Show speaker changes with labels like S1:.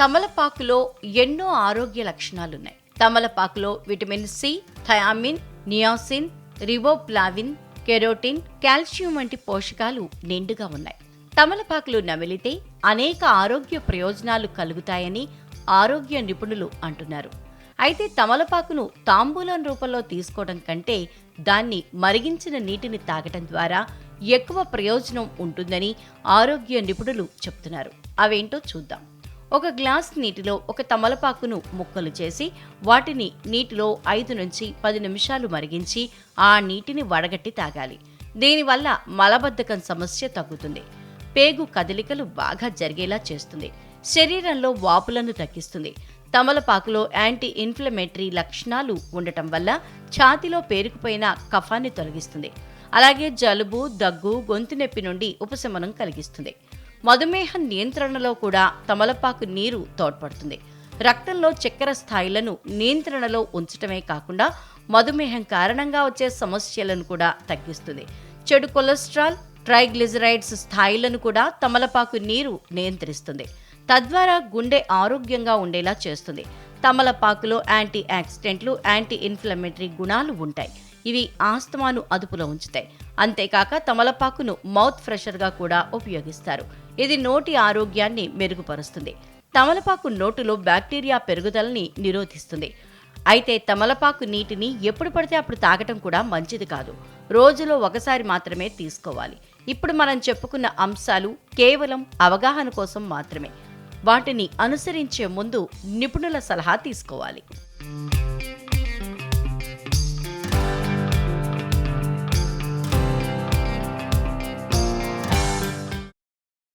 S1: తమలపాకులో ఎన్నో ఆరోగ్య లక్షణాలున్నాయి. తమలపాకులో vitamin C thiamine niacin riboflavin carotene calcium వంటి పోషకాలు నిండుగా ఉన్నాయి. తమలపాకులు నమిలితే అనేక ఆరోగ్య ప్రయోజనాలు కలుగుతాయని ఆరోగ్య నిపుణులు అంటున్నారు. అయితే తమలపాకును తాంబూలం రూపంలో తీసుకోవడం కంటే దాన్ని మరిగించిన నీటిని తాగటం ద్వారా ఎక్కువ ప్రయోజనం ఉంటుందని ఆరోగ్య నిపుణులు చెప్తున్నారు. అవేంటో చూద్దాం. ఒక గ్లాస్ నీటిలో ఒక తమలపాకును ముక్కలు చేసి వాటిని నీటిలో ఐదు నుంచి పది నిమిషాలు మరిగించి ఆ నీటిని వడగట్టి తాగాలి. దీనివల్ల మలబద్ధకం సమస్య తగ్గుతుంది. పేగు కదలికలు బాగా జరిగేలా చేస్తుంది. శరీరంలో వాపులను తగ్గిస్తుంది. తమలపాకులో యాంటీ ఇన్ఫ్లమేటరీ లక్షణాలు ఉండటం వల్ల ఛాతిలో పేరుకుపోయిన కఫాన్ని తొలగిస్తుంది. అలాగే జలుబు దగ్గు గొంతు నొప్పి నుండి ఉపశమనం కలిగిస్తుంది. మధుమేహం నియంత్రణలో కూడా తమలపాకు నీరు తోడ్పడుతుంది. రక్తంలో చక్కెర స్థాయిలను నియంత్రణలో ఉంచటమే కాకుండా మధుమేహం కారణంగా వచ్చే సమస్యలను కూడా తగ్గిస్తుంది. చెడు కొలెస్ట్రాల్ ట్రైగ్లిజరైడ్స్ స్థాయిలను కూడా తమలపాకు నీరు నియంత్రిస్తుంది. తద్వారా గుండె ఆరోగ్యంగా ఉండేలా చేస్తుంది. తమలపాకులో యాంటీ యాక్సిడెంట్లు యాంటీ ఇన్ఫ్లమేటరీ గుణాలు ఉంటాయి. ఇవి ఆస్తమాను అదుపులో ఉంచుతాయి. అంతేకాక తమలపాకును మౌత్ ఫ్రెషర్గా కూడా ఉపయోగిస్తారు. ఇది నోటి ఆరోగ్యాన్ని మెరుగుపరుస్తుంది. తమలపాకు నోటులో బ్యాక్టీరియా పెరుగుదలని నిరోధిస్తుంది. అయితే తమలపాకు నీటిని ఎప్పుడు పడితే అప్పుడు తాగటం కూడా మంచిది కాదు. రోజులో ఒకసారి మాత్రమే తీసుకోవాలి. ఇప్పుడు మనం చెప్పుకున్న అంశాలు కేవలం అవగాహన కోసం మాత్రమే. వాటిని అనుసరించే ముందు నిపుణుల సలహా తీసుకోవాలి.